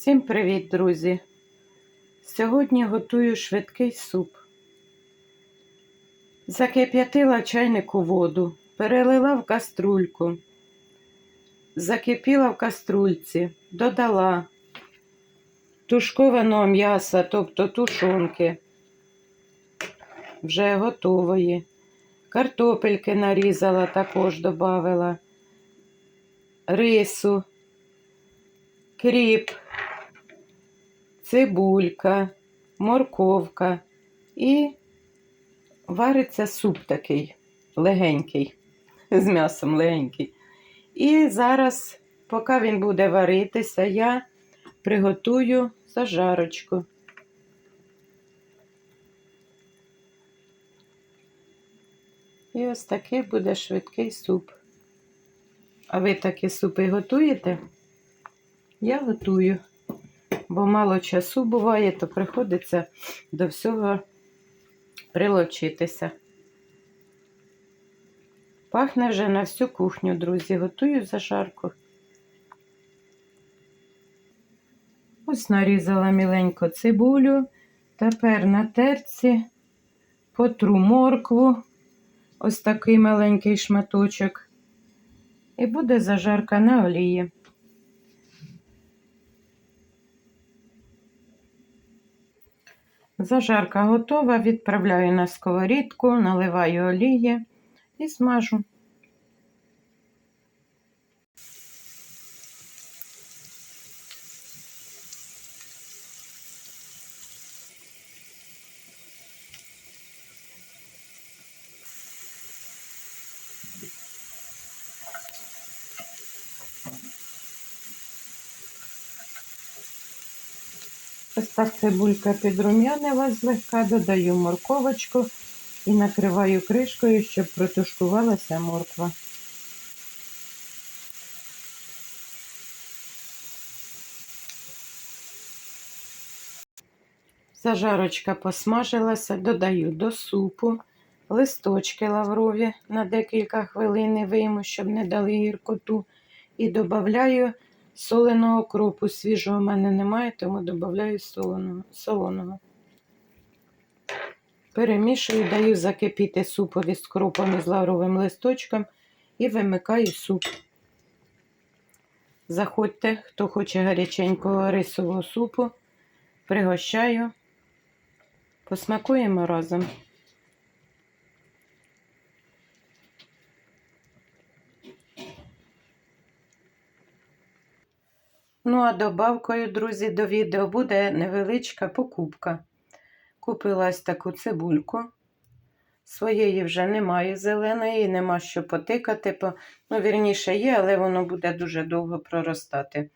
Всім привіт, друзі! Сьогодні готую швидкий суп. Закип'ятила чайнику воду, перелила в каструльку, закипіла в каструльці, додала тушкованого м'яса, тобто тушонки, вже готової. Картопельки нарізала, також додавала, рису, кріп цибулька, морковка і вариться суп такий легенький, з м'ясом легенький. І зараз, поки він буде варитися, я приготую зажарочку. І ось такий буде швидкий суп. А ви такі супи готуєте? Я готую бо мало часу буває, то приходиться до всього прилочитися. Пахне вже на всю кухню, друзі. Готую зажарку. Ось нарізала міленько цибулю. Тепер на терці потру моркву, ось такий маленький шматочок. І буде зажарка на олії. Зажарка готова, відправляю на сковорідку, наливаю олії і смажу. Ось так цибулька підрум'янила злегка, додаю морковочку і накриваю кришкою, щоб протушкувалася морква. Зажарочка посмажилася, додаю до супу листочки лаврові на декілька хвилин вийму, щоб не дали гіркоту. І додаю Соленого кропу свіжого в мене немає, тому додаю солоного. солоного. Перемішую, даю закипіти супові з кропом і з лавровим листочком і вимикаю суп. Заходьте, хто хоче гаряченького рисового супу, пригощаю, посмакуємо разом. Ну, а добавкою, друзі, до відео буде невеличка покупка. Купила ось таку цибульку. Своєї вже немає зеленої, нема що потикати. Ну, вірніше є, але воно буде дуже довго проростати.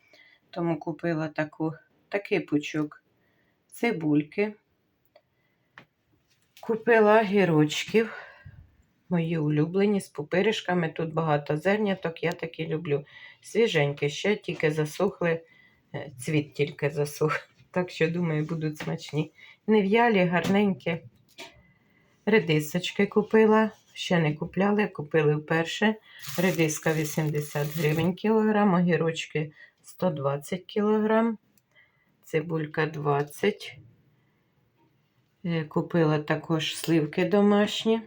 Тому купила таку, такий пучок цибульки. Купила гірочків. Мої улюблені з пупиришками. Тут багато зерняток, я такі люблю. Свіженькі, ще тільки засохли, е, цвіт тільки засох. Так що, думаю, будуть смачні. Нев'ялі, гарненькі. Редисочки купила, ще не купляли, купили вперше. Редиска 80 гривень кілограм, огірочки 120 кілограм, цибулька 20. Е, купила також сливки домашні.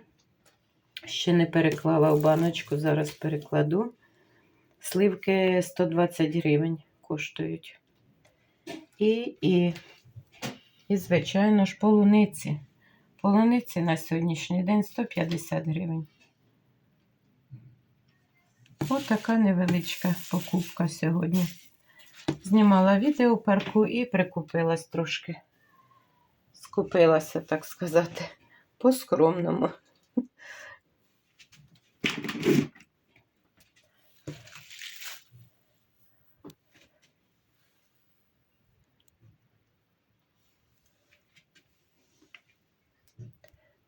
Ще не переклала в баночку, зараз перекладу. Сливки 120 гривень коштують. І, і, і, звичайно ж, полуниці. Полуниці на сьогоднішній день 150 гривень. Ось така невеличка покупка сьогодні. Знімала відео парку і прикупилась трошки. Скупилася, так сказати, по-скромному.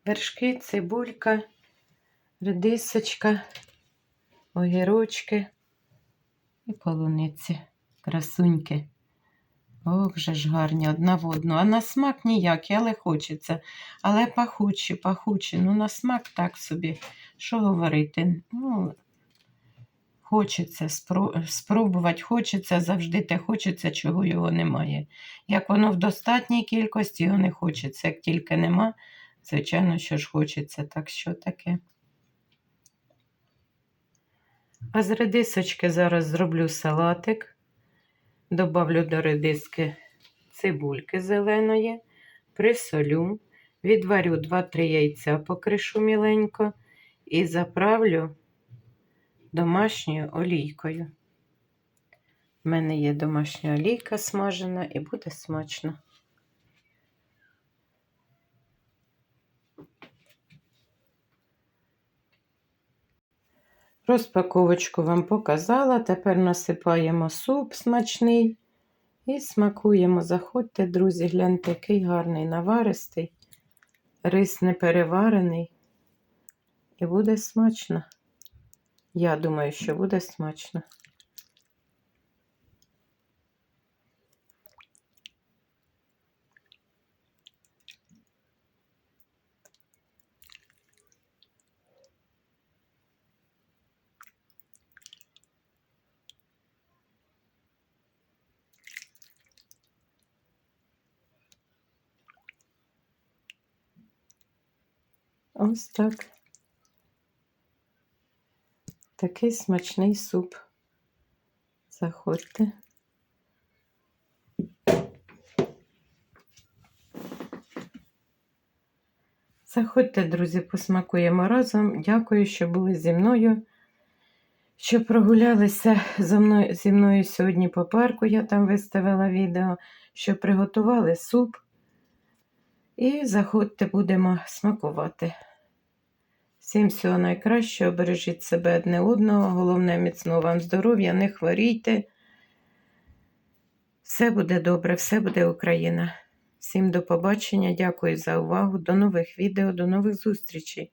Вершки, цибулька, редисочка, огірочки і полуниці, красуньки. Ох, вже ж гарні, одна в одну. А на смак ніякий, але хочеться. Але пахучі, пахучі. Ну, на смак так собі. Що говорити? Ну, хочеться спробувати, хочеться завжди те хочеться, чого його немає. Як воно в достатній кількості, його не хочеться. Як тільки нема, звичайно, що ж хочеться. Так що таке. А з редисочки зараз зроблю салатик. Добавлю до редиски цибульки зеленої, присолю, відварю 2-3 яйця, покришу міленько і заправлю домашньою олійкою. У мене є домашня олійка смажена і буде смачно. Розпаковочку вам показала. Тепер насипаємо суп смачний і смакуємо. Заходьте, друзі, гляньте, який гарний наваристий, рис не переварений. І буде смачно. Я думаю, що буде смачно. Ось так. Такий смачний суп. Заходьте. Заходьте, друзі, посмакуємо разом. Дякую, що були зі мною. Що прогулялися зі мною, зі мною сьогодні по парку, я там виставила відео, що приготували суп. І заходьте, будемо смакувати. Всім всього найкращого, бережіть себе одне одного, головне міцного вам здоров'я, не хворійте. Все буде добре, все буде Україна. Всім до побачення, дякую за увагу. До нових відео, до нових зустрічей.